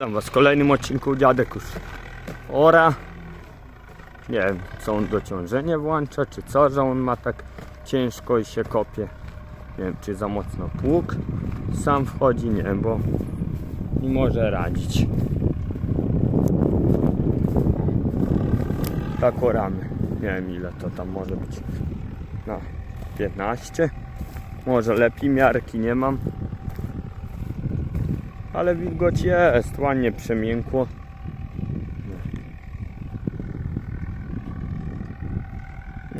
Witam was w kolejnym odcinku Dziadek już ora. Nie wiem, co on dociążenie włącza, czy co, że on ma tak ciężko i się kopie. Nie wiem, czy za mocno pług sam wchodzi, nie wiem, bo nie może radzić. Tak oramy. Nie wiem, ile to tam może być. No, 15. Może lepiej, miarki nie mam. Ale wilgoć jest, ładnie przemiękło.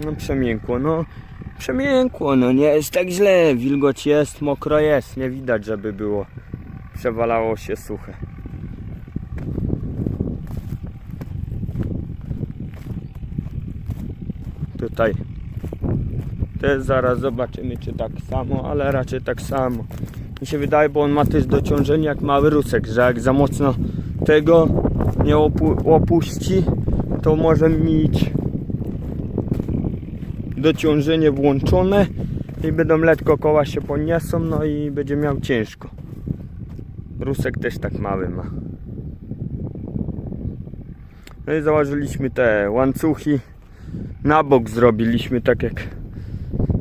No przemiękło, no przemiękło, no nie jest tak źle. Wilgoć jest, mokro jest, nie widać, żeby było. Przewalało się suche. Tutaj też zaraz zobaczymy, czy tak samo, ale raczej tak samo. Mi się wydaje, bo on ma też dociążenie jak mały rusek, że jak za mocno tego nie opu- opuści, to może mieć dociążenie włączone i będą lekko koła się poniesą, no i będzie miał ciężko. Rusek też tak mały ma. No i założyliśmy te łańcuchy. Na bok zrobiliśmy tak jak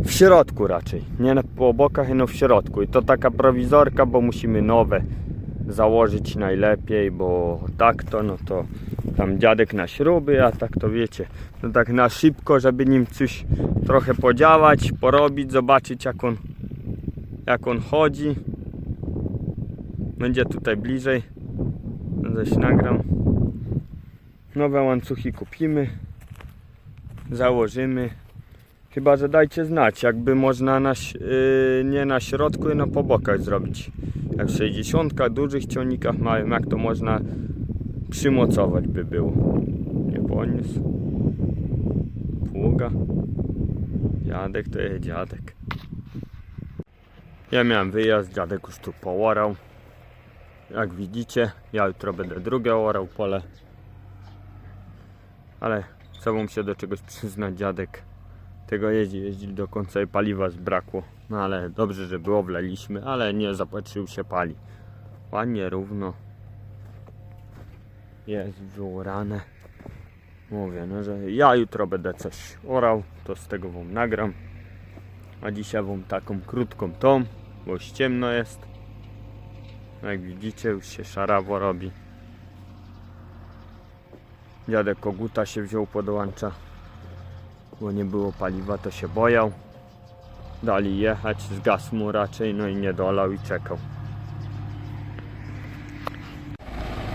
w środku raczej, nie po bokach, no w środku. I to taka prowizorka, bo musimy nowe założyć najlepiej, bo tak to, no to tam dziadek na śruby, a tak to wiecie, no tak na szybko, żeby nim coś trochę podziałać, porobić, zobaczyć jak on, jak on chodzi. Będzie tutaj bliżej, zaś nagram. Nowe łańcuchy kupimy, założymy. Chyba, że dajcie znać, jakby można na, yy, nie na środku, no po bokach zrobić. Jak 60, dużych ciągnikach małym, jak to można przymocować by było. Nie poniósł. Pługa. Dziadek to jest dziadek. Ja miałem wyjazd, dziadek już tu połorał. Jak widzicie, ja jutro będę drugie orał pole. Ale co wam się do czegoś przyznać, dziadek tego jeździ, jeździł do końca i paliwa zbrakło. No ale dobrze, że było, wleliśmy, ale nie zapatrzył się pali. Ładnie, równo. Jest wyorane. Mówię, no że ja jutro będę coś orał, to z tego wam nagram. A dzisiaj wam taką krótką tą, bo już ciemno jest. Jak widzicie, już się szarawo robi. Dziadek koguta się wziął podłącza bo nie było paliwa, to się bojał. Dali jechać, zgasł mu raczej, no i nie dolał i czekał.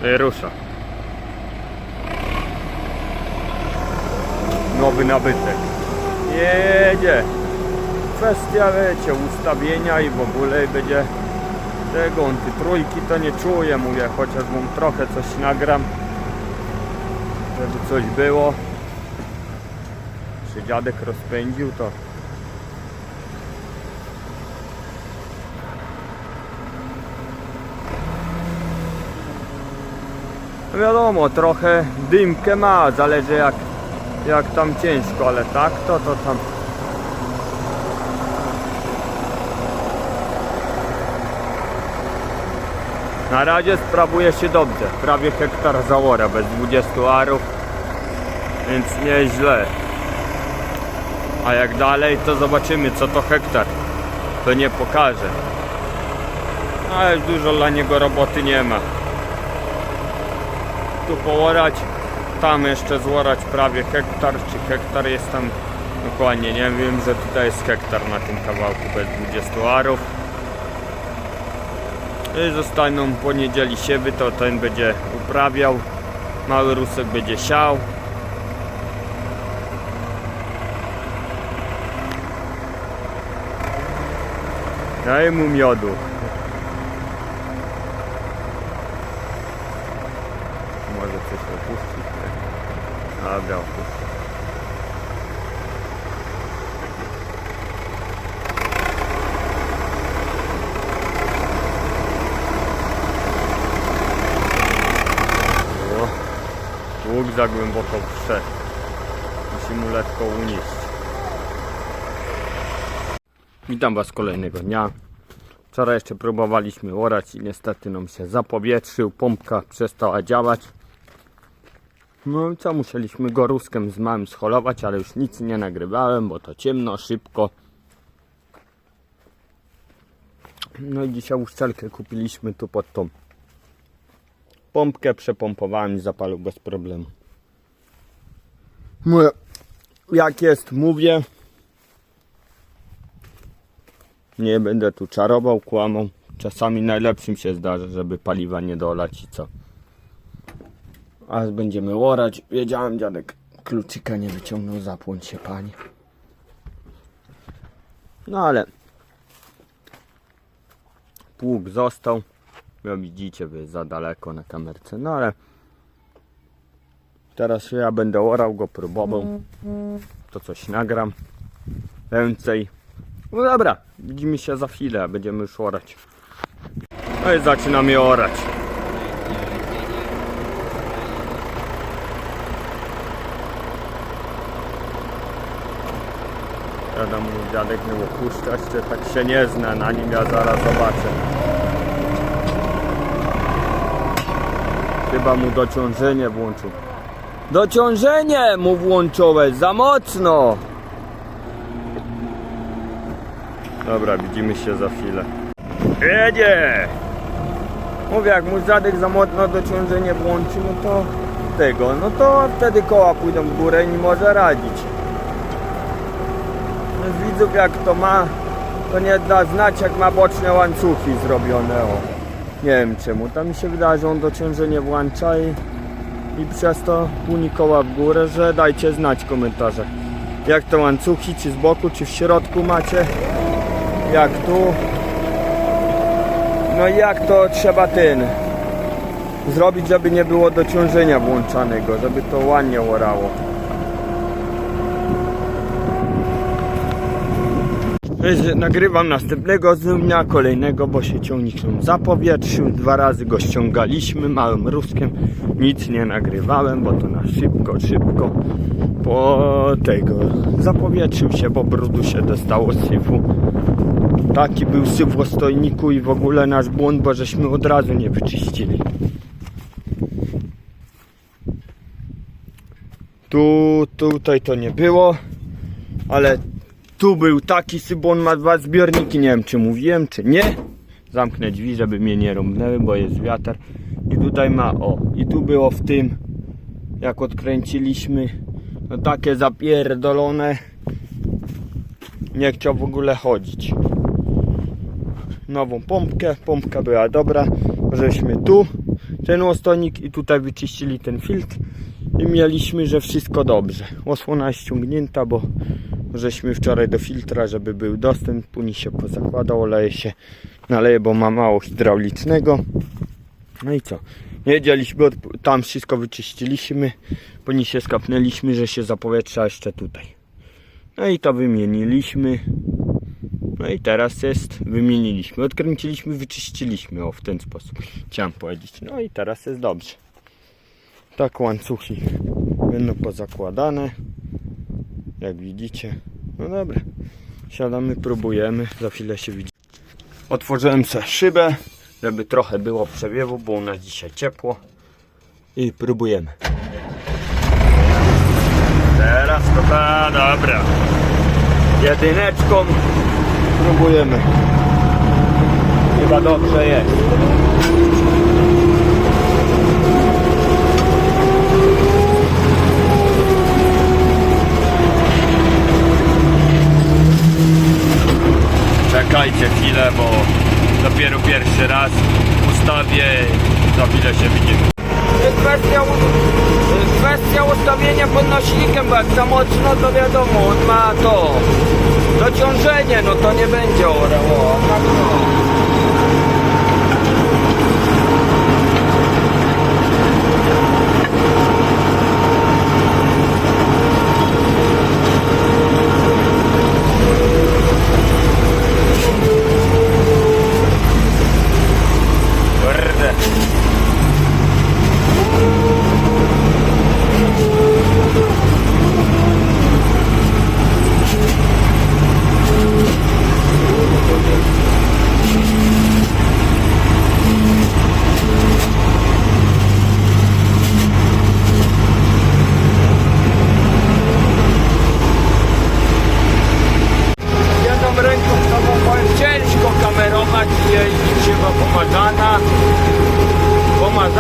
No i rusza. Nowy nabytek. Jedzie. Kwestia, wiecie, ustawienia i w ogóle będzie tego, on ty trójki to nie czuje, mówię, chociaż mu trochę coś nagram, żeby coś było się dziadek rozpędził, to no wiadomo, trochę dymkę ma, zależy jak, jak tam ciężko, ale tak to, to tam Na razie sprawuje się dobrze, prawie hektar załora bez 20 arów, więc nieźle. A jak dalej, to zobaczymy, co to hektar. To nie pokaże. Ale już dużo dla niego roboty nie ma. Tu poorać, tam jeszcze złorać prawie hektar, czy hektar jest tam dokładnie, nie wiem, że tutaj jest hektar na tym kawałku bez 20 arów. I zostaną po niedzieli siewy, to ten będzie uprawiał, mały rusek będzie siał. Daj mu miodu. Może coś opuścić. Dobra, opuszczę. O, Łuk za głęboko wszedł. Musi mu lekko unieść. Witam Was kolejnego dnia. Wczoraj jeszcze próbowaliśmy orać i niestety nam się zapowietrzył, pompka przestała działać. No i co, musieliśmy go ruskiem z małym scholować, ale już nic nie nagrywałem, bo to ciemno, szybko. No i dzisiaj uszczelkę kupiliśmy tu pod tą pompkę, przepompowałem i zapalił bez problemu. No, jak jest, mówię. Nie będę tu czarował, kłamał. Czasami najlepszym się zdarza, żeby paliwa nie dolać i co. A będziemy orać. Wiedziałem, dziadek kluczyka nie wyciągnął, zapłąć się panie. No ale pług został. Jak widzicie, wy za daleko na kamerce. No ale teraz ja będę orał go, próbował. To coś nagram. Więcej. No dobra, widzimy się za chwilę, będziemy już orać. No i zaczynamy orać. Wiadomo, dziadek nie opuszczać, czy tak się nie zna na nim, ja zaraz zobaczę. Chyba mu dociążenie włączył. Dociążenie mu włączyłeś, za mocno! Dobra, widzimy się za chwilę. Jedzie! Mówię, jak mu dziadek za mocno dociążenie włączy, no to tego, no to wtedy koła pójdą w górę i nie może radzić. No z widzów jak to ma, to nie da znać jak ma boczne łańcuchy zrobione. O. Nie wiem czemu, tam mi się wydaje, że on dociążenie włącza i, i przez to puni koła w górę, że dajcie znać w komentarzach. Jak te łańcuchy, czy z boku, czy w środku macie, jak tu. No i jak to trzeba ten zrobić, żeby nie było dociążenia włączanego, żeby to ładnie orało. Nagrywam następnego dnia, kolejnego, bo się ciągnik nam zapowietrzył. Dwa razy go ściągaliśmy małym ruskiem. Nic nie nagrywałem, bo to na szybko, szybko. Po tego zapowietrzył się, bo brudu się dostało z syfu. Taki był syf w ostojniku i w ogóle nasz błąd, bo żeśmy od razu nie wyczyścili. Tu, tutaj to nie było, ale tu był taki syf, bo on ma dwa zbiorniki, nie wiem czy mówiłem, czy nie. Zamknę drzwi, żeby mnie nie rąbnęły, bo jest wiatr. I tutaj ma, o, i tu było w tym, jak odkręciliśmy, no takie zapierdolone. Nie chciał w ogóle chodzić nową pompkę. Pompka była dobra. Żeśmy tu ten ostojnik i tutaj wyczyścili ten filtr i mieliśmy, że wszystko dobrze. Osłona ściągnięta, bo żeśmy wczoraj do filtra, żeby był dostęp, później się pozakładał, oleje się naleje, bo ma mało hydraulicznego. No i co? Jedzieliśmy, tam wszystko wyczyściliśmy, później się skapnęliśmy, że się zapowietrza jeszcze tutaj. No i to wymieniliśmy. No i teraz jest, wymieniliśmy, odkręciliśmy, wyczyściliśmy, o w ten sposób chciałem powiedzieć. No i teraz jest dobrze. Tak łańcuchy będą pozakładane, jak widzicie. No dobra, siadamy, próbujemy, za chwilę się widzi. Otworzyłem sobie szybę, żeby trochę było przewiewu, bo u nas dzisiaj ciepło. I próbujemy. Teraz to ta, dobra. Jedyneczką Próbujemy. Chyba dobrze jest. Czekajcie chwilę, bo dopiero pierwszy raz ustawię za chwilę się widzimy. Kwestia, kwestia ustawienia podnośnikiem, bo jak za mocno to wiadomo, on ma to dociążenie, no to nie będzie orało. a tak no. Kurde.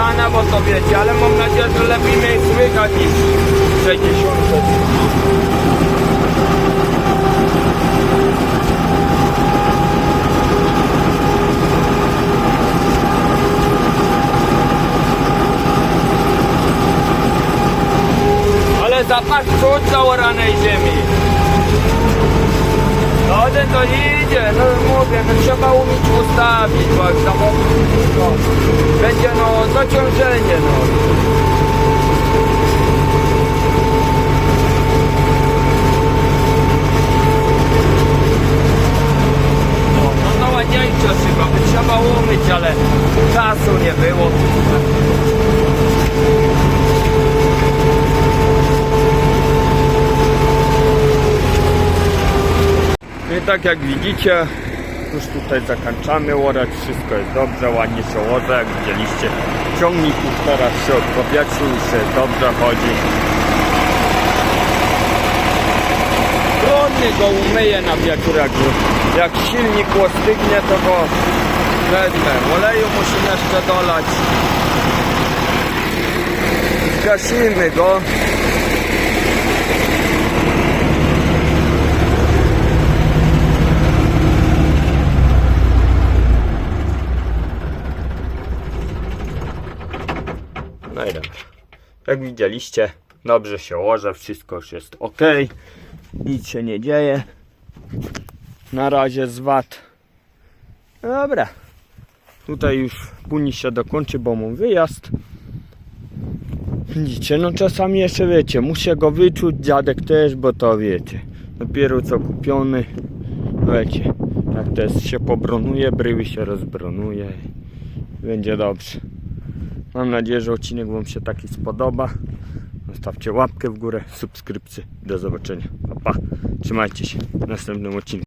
ściana, bo to wiecie, ale mam nadzieję, że lepiej mnie słychać niż 60. Zapach czuć zaoranej ziemi. No ten to idzie, no mówię, no trzeba umieć ustawić, bo jak samochód no, będzie no zaciążenie. No, no to ładniejsze chyba, by trzeba umyć, ale czasu nie było. No I tak jak widzicie, już tutaj zakończamy łorać, wszystko jest dobrze, ładnie się łoże, jak widzieliście. Ciągnik już teraz się odpowietrzył, się dobrze chodzi. Trudny go umyję na wieczór, jak, jak silnik ostygnie, to go wezmę. Oleju musimy jeszcze dolać. Zgasimy go. No i dobra. Jak widzieliście, dobrze się łoże, wszystko już jest ok. Nic się nie dzieje. Na razie z wad. Dobra. Tutaj już później się dokończy, bo mam wyjazd. Widzicie, no czasami jeszcze wiecie, muszę go wyczuć, dziadek też, bo to wiecie. Dopiero co kupiony, wiecie, jak to jest, się pobronuje, bryły się rozbronuje będzie dobrze. Mam nadzieję, że odcinek Wam się taki spodoba. Zostawcie łapkę w górę, subskrypcję. Do zobaczenia. Pa, pa. Trzymajcie się w następnym odcinku.